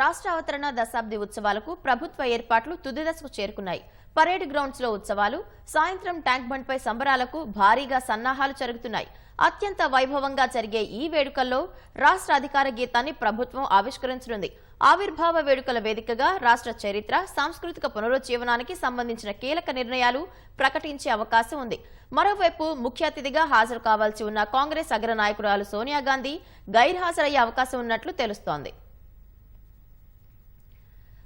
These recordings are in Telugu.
రాష్ట్ర అవతరణ దశాబ్ది ఉత్సవాలకు ప్రభుత్వ ఏర్పాట్లు తుది దశకు చేరుకున్నాయి. పరేడ్ గ్రౌండ్స్లో ఉత్సవాలు సాయంత్రం ట్యాంక్ బండ్ పై సంబరాలకు భారీగా సన్నాహాలు జరుగుతున్నాయి. అత్యంత వైభవంగా జరిగే ఈ వేడుకల్లో రాష్ట్ర అధికార గీతాన్ని ప్రభుత్వం ఆవిష్కరించనుంది. ఆవిర్భావ వేడుకల వేదికగా రాష్ట్ర చరిత్ర సాంస్కృతిక పునరుజ్జీవనానికి సంబంధించిన కీలక నిర్ణయాలు ప్రకటించే అవకాశం ఉంది. మరోవైపు ముఖ్య అతిథిగా హాజరు కావాల్సి ఉన్న కాంగ్రెస్ అగ్రనాయకురాలు సోనియా గాంధీ గైర్హాజరయ్యే అవకాశం ఉన్నట్లు తెలుస్తోంది.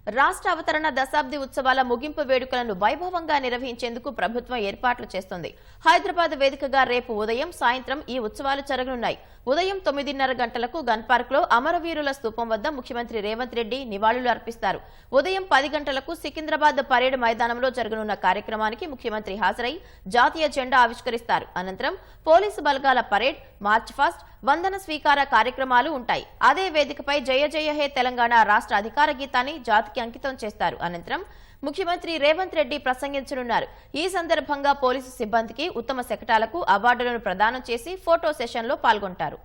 రాష్ట్ర అవతరణ దశాబ్ది ఉత్సవాల ముగింపు వేడుకలను వైభవంగా నిర్వహించేందుకు ప్రభుత్వం ఏర్పాట్లు చేస్తోంది. హైదరాబాద్ వేదికగా రేపు ఉదయం సాయంత్రం ఈ ఉత్సవాలు జరగనున్నాయి. ఉదయం తొమ్మిదిన్నర గంటలకు గన్లో అమరవీరుల స్థూపం వద్ద ముఖ్యమంత్రి రేవంత్ రెడ్డి నివాళులు అర్పిస్తారు. ఉదయం పది గంటలకు సికింద్రాబాద్ పరేడ్ మైదానంలో జరగనున్న కార్యక్రమానికి ముఖ్యమంత్రి హాజరై జాతీయ జెండా ఆవిష్కరిస్తారు. అనంతరం పోలీసు బలగాల పరేడ్ మార్చ్ ఫాస్ట్ వందన స్వీకార కార్యక్రమాలు ఉంటాయి. అదే వేదికపై జయ జయ హే తెలంగాణ రాష్ట్ర అధికార గీతాన్ని జాతికి అంకితం చేస్తారు. అనంతరం ముఖ్యమంత్రి రేవంత్ రెడ్డి ప్రసంగించనున్నారు. ఈ సందర్భంగా పోలీసు సిబ్బందికి ఉత్తమ శకటాలకు అవార్డులను ప్రదానం చేసి ఫోటో సెషన్లో పాల్గొంటారు.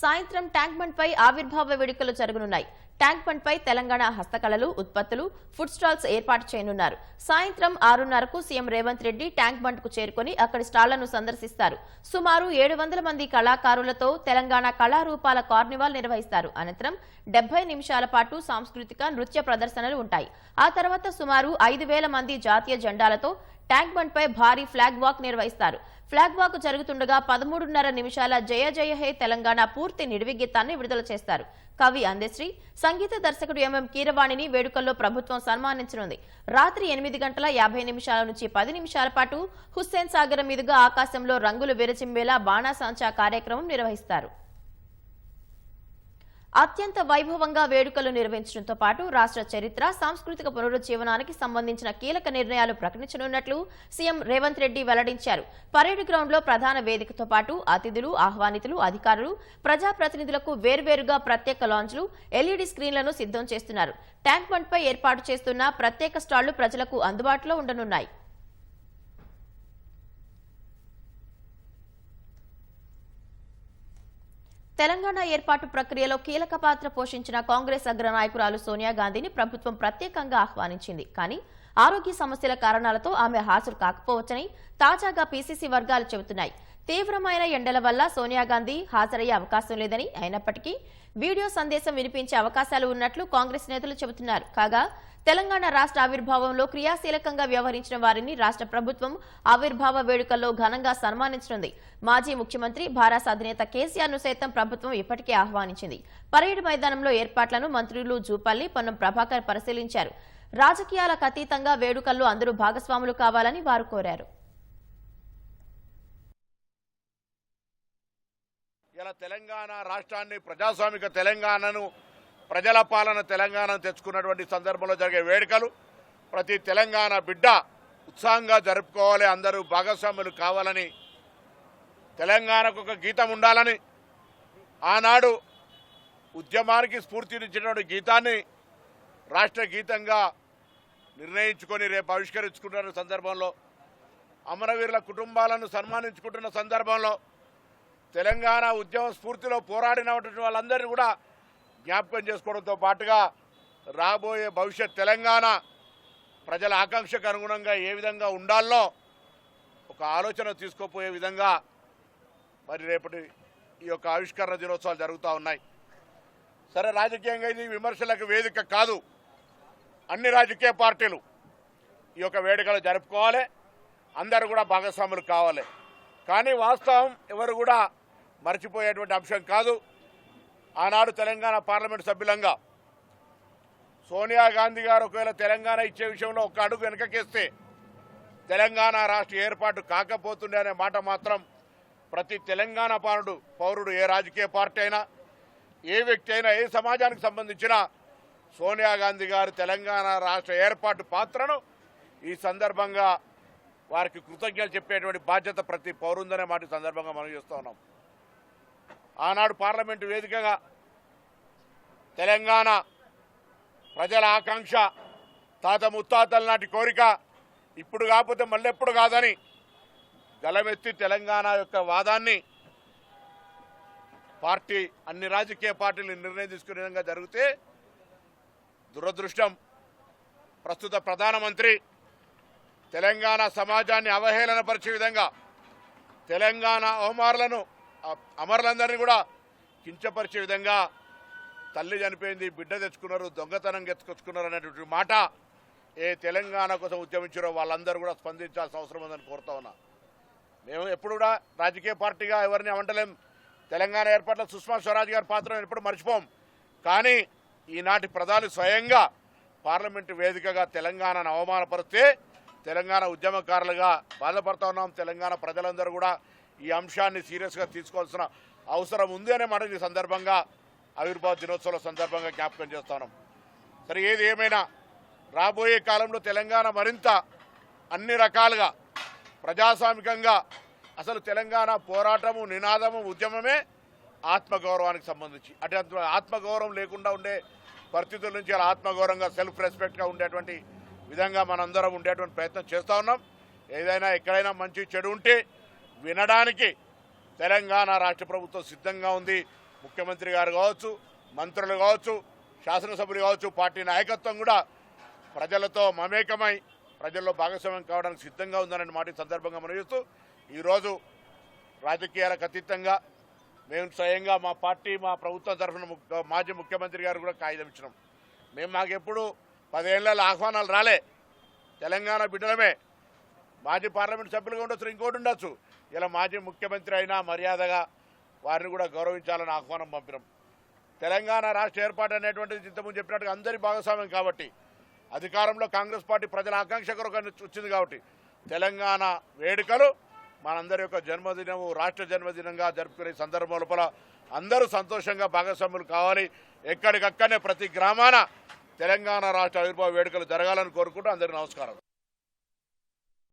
సాయంత్రం ట్యాంక్ బండ్ పై ఆవిర్భావ వేడుకలు జరగనున్నాయి. ట్యాంక్ బండ్ పై తెలంగాణ హస్తకళలు ఉత్పత్తులు ఫుడ్ స్టాల్స్ ఏర్పాటు చేయనున్నారు. సాయంత్రం ఆరున్నరకు సీఎం రేవంత్ రెడ్డి ట్యాంక్ బండ్కు చేరుకుని అక్కడి స్టాళ్ళను సందర్శిస్తారు. సుమారు ఏడు వందల మంది కళాకారులతో తెలంగాణ కళారూపాల కార్నివాల్ నిర్వహిస్తారు. అనంతరం డెబ్బై నిమిషాల పాటు సాంస్కృతిక నృత్య ప్రదర్శనలు ఉంటాయి. ఆ తర్వాత సుమారు ఐదు వేల మంది జాతీయ జెండాలతో ట్యాంక్ బండ్ పై భారీ ఫ్లాగ్ వాక్ నిర్వహిస్తారు. ఫ్లాగ్ వాక్ జరుగుతుండగా పదమూడున్నర నిమిషాల జయ జయ హే తెలంగాణ పూర్తి నిర్విగీతాన్ని విడుదల చేస్తారు. కవి అందశ్రీ సంగీత దర్శకుడు ఎంఎం కీరవాణిని వేడుకల్లో ప్రభుత్వం సన్మానించనుంది. రాత్రి ఎనిమిది గంటల యాభై నిమిషాల నుంచి పది నిమిషాల పాటు హుస్సేన్ సాగర్ మీదుగా ఆకాశంలో రంగులు విరచిమ్మేలా బాణాసాంచా కార్యక్రమం నిర్వహిస్తారు. అత్యంత వైభవంగా వేడుకలు నిర్వహించడంతో పాటు రాష్ట్ర చరిత్ర సాంస్కృతిక పునరుజ్జీవనానికి సంబంధించిన కీలక నిర్ణయాలు ప్రకటించనున్నట్లు సీఎం రేవంత్ రెడ్డి వెల్లడించారు. పరేడ్ గ్రౌండ్లో ప్రధాన వేదికతో పాటు అతిథులు ఆహ్వానితులు అధికారులు ప్రజాప్రతినిధులకు వేర్వేరుగా ప్రత్యేక లాంజ్లు ఎల్ఈడీ స్క్రీన్లను సిద్ధం చేస్తున్నారు. ట్యాంక్ బండ్పై ఏర్పాటు చేస్తున్న ప్రత్యేక స్టాళ్ళు ప్రజలకు అందుబాటులో ఉండనున్నాయి. తెలంగాణ ఏర్పాటు ప్రక్రియలో కీలక పాత్ర పోషించిన కాంగ్రెస్ అగ్రనాయకురాలు సోనియా గాంధీని ప్రభుత్వం ప్రత్యేకంగా ఆహ్వానించింది. కానీ ఆరోగ్య సమస్యల కారణాలతో ఆమె హాజరు కాకపోవచ్చని తాజాగా పీసీసీ వర్గాలు చెబుతున్నాయి. తీవ్రమైన ఎండల వల్ల సోనియా గాంధీ హాజరయ్యే అవకాశం లేదని అయినప్పటికీ వీడియో సందేశం వినిపించే అవకాశాలు ఉన్నట్లు కాంగ్రెస్ నేతలు చెబుతున్నారు. కాగా తెలంగాణ రాష్ట్ర ఆవిర్భావంలో క్రియాశీలకంగా వ్యవహరించిన వారిని రాష్ట్ర ప్రభుత్వం ఆవిర్భావ వేడుకల్లో ఘనంగా సన్మానించనుంది. మాజీ ముఖ్యమంత్రి భారత అధినేత కేసీఆర్ను సైతం ప్రభుత్వం ఇప్పటికే ఆహ్వానించింది. పరేడ్ మైదానంలో ఏర్పాట్లను మంత్రులు జూపల్లి పొన్నం ప్రభాకర్ పరిశీలించారు. రాజకీయాలకు అతీతంగా వేడుకల్లో అందరూ భాగస్వాములు కావాలని వారు కోరారు. ఇలా తెలంగాణ రాష్ట్రాన్ని ప్రజాస్వామిక తెలంగాణను ప్రజల పాలన తెలంగాణను తెచ్చుకున్నటువంటి సందర్భంలో జరిగే వేడుకలు. ప్రతి తెలంగాణ బిడ్డ ఉత్సాహంగా జరుపుకోవాలి. అందరూ భాగస్వాములు కావాలని తెలంగాణకు ఒక గీతం ఉండాలని ఆనాడు ఉద్యమానికి స్ఫూర్తినిచ్చినటువంటి గీతాన్ని రాష్ట్ర గీతంగా నిర్ణయించుకొని రేపు ఆవిష్కరించుకుంటున్న సందర్భంలో అమరవీరుల కుటుంబాలను సన్మానించుకుంటున్న సందర్భంలో తెలంగాణ ఉద్యమ స్ఫూర్తిలో పోరాడినటువంటి వాళ్ళందరినీ కూడా జ్ఞాపకం చేసుకోవడంతో పాటుగా రాబోయే భవిష్యత్ తెలంగాణ ప్రజల ఆకాంక్షకు అనుగుణంగా ఏ విధంగా ఉండాలో ఒక ఆలోచన తీసుకోపోయే విధంగా మరి రేపటి ఈ యొక్క ఆవిష్కరణ దినోత్సవాలు జరుగుతూ ఉన్నాయి. సరే రాజకీయంగా ఇది విమర్శలకు వేదిక కాదు. అన్ని రాజకీయ పార్టీలు ఈ యొక్క వేడుకలు జరుపుకోవాలి. అందరూ కూడా భాగస్వాములు కావాలి. కానీ వాస్తవం ఎవరు కూడా మర్చిపోయేటువంటి అంశం కాదు. ఆనాడు తెలంగాణ పార్లమెంట్ సభ్యులంగా సోనియా గాంధీ గారు ఒకవేళ తెలంగాణ ఇచ్చే విషయంలో ఒక అడుగు వెనకకేస్తే తెలంగాణ రాష్ట్ర ఏర్పాటు కాకపోతుండే అనే మాట మాత్రం ప్రతి తెలంగాణ పౌరుడు పౌరుడు ఏ రాజకీయ పార్టీ అయినా ఏ వ్యక్తి అయినా ఏ సమాజానికి సంబంధించిన సోనియా గాంధీ గారు తెలంగాణ రాష్ట్ర ఏర్పాటు పాత్రను ఈ సందర్భంగా వారికి కృతజ్ఞతలు చెప్పేటువంటి బాధ్యత ప్రతి పౌరుందనే మాట సందర్భంగా మనం చేస్తూ ఉన్నాం. ఆనాడు పార్లమెంటు వేదికగా తెలంగాణ ప్రజల ఆకాంక్ష తాత ముత్తాతల నాటి కోరిక ఇప్పుడు కాకపోతే మళ్ళెప్పుడు కాదని గలమెత్తి తెలంగాణ యొక్క వాదాన్ని పార్టీ అన్ని రాజకీయ పార్టీలు నిర్ణయం తీసుకునే విధంగా జరిగితే దురదృష్టం. ప్రస్తుత ప్రధానమంత్రి తెలంగాణ సమాజాన్ని అవహేళనపరిచే విధంగా తెలంగాణ అవమారులను అమరులందరినీ కూడా కించపరిచే విధంగా తల్లి చనిపోయింది బిడ్డ తెచ్చుకున్నారు దొంగతనం తెచ్చుకొచ్చుకున్నారు అనేటువంటి మాట ఏ తెలంగాణ కోసం ఉద్యమించారో వాళ్ళందరూ కూడా స్పందించాల్సిన అవసరం ఉందని కోరుతా ఉన్నా. మేము ఎప్పుడు కూడా రాజకీయ పార్టీగా ఎవరిని అవంటలేం తెలంగాణ ఏర్పాట్లో సుష్మా స్వరాజ్ గారి పాత్ర ఎప్పుడు మర్చిపోం. కానీ ఈనాటి ప్రధాని స్వయంగా పార్లమెంటు వేదికగా తెలంగాణను అవమానపరిస్తే తెలంగాణ ఉద్యమకారులుగా బాధపడతా ఉన్నాం. తెలంగాణ ప్రజలందరూ కూడా ఈ అంశాన్ని సీరియస్గా తీసుకోవాల్సిన అవసరం ఉంది అనే మాట ఈ సందర్భంగా ఆవిర్భావ దినోత్సవం సందర్భంగా జ్ఞాపకం చేస్తున్నాం సరే ఏది ఏమైనా రాబోయే కాలంలో తెలంగాణ మరింత అన్ని రకాలుగా ప్రజాస్వామికంగా అసలు తెలంగాణ పోరాటము నినాదము ఉద్యమమే ఆత్మగౌరవానికి సంబంధించి అటువంటి ఆత్మగౌరవం లేకుండా ఉండే పరిస్థితుల నుంచి అలా ఆత్మగౌరవంగా సెల్ఫ్ రెస్పెక్ట్గా ఉండేటువంటి విధంగా మనందరం ఉండేటువంటి ప్రయత్నం చేస్తూ ఉన్నాం. ఏదైనా ఎక్కడైనా మంచి చెడు ఉంటే వినడానికి తెలంగాణ రాష్ట్ర ప్రభుత్వం సిద్ధంగా ఉంది. ముఖ్యమంత్రి గారు కావచ్చు మంత్రులు కావచ్చు శాసనసభ్యులు కావచ్చు పార్టీ నాయకత్వం కూడా ప్రజలతో మమేకమై ప్రజల్లో భాగస్వామ్యం కావడానికి సిద్ధంగా ఉందనే మాట సందర్భంగా మనం చూస్తూ ఈరోజు రాజకీయాలకు అతీతంగా మేము స్వయంగా మా పార్టీ మా ప్రభుత్వం తరఫున ము- మాజీ ముఖ్యమంత్రి గారు కూడా కాగితం ఇచ్చినాం. మేము మాకెప్పుడు పదేళ్ళ ఆహ్వానాలు రాలే. తెలంగాణ బిడ్డలమే. మాజీ పార్లమెంట్ సభ్యులుగా ఉండొచ్చు ఇంకోటి ఉండొచ్చు. ఇలా మాజీ ముఖ్యమంత్రి అయినా మర్యాదగా వారిని కూడా గౌరవించాలని ఆహ్వానం పంపినాం. తెలంగాణ రాష్ట్ర ఏర్పాటు అనేటువంటిది ఇంతకుముందు చెప్పినట్టుగా అందరి భాగస్వామ్యం కాబట్టి అధికారంలో కాంగ్రెస్ పార్టీ ప్రజల ఆకాంక్ష కొరకు వచ్చింది కాబట్టి తెలంగాణ వేడుకలు మనందరి యొక్క జన్మదినము రాష్ట్ర జన్మదినంగా జరుపుకునే సందర్భం లోపల అందరూ సంతోషంగా భాగస్వాములు కావాలి. ఎక్కడికక్కడనే ప్రతి గ్రామాన తెలంగాణ రాష్ట్ర ఆవిర్భావ వేడుకలు జరగాలని కోరుకుంటూ అందరికీ నమస్కారం.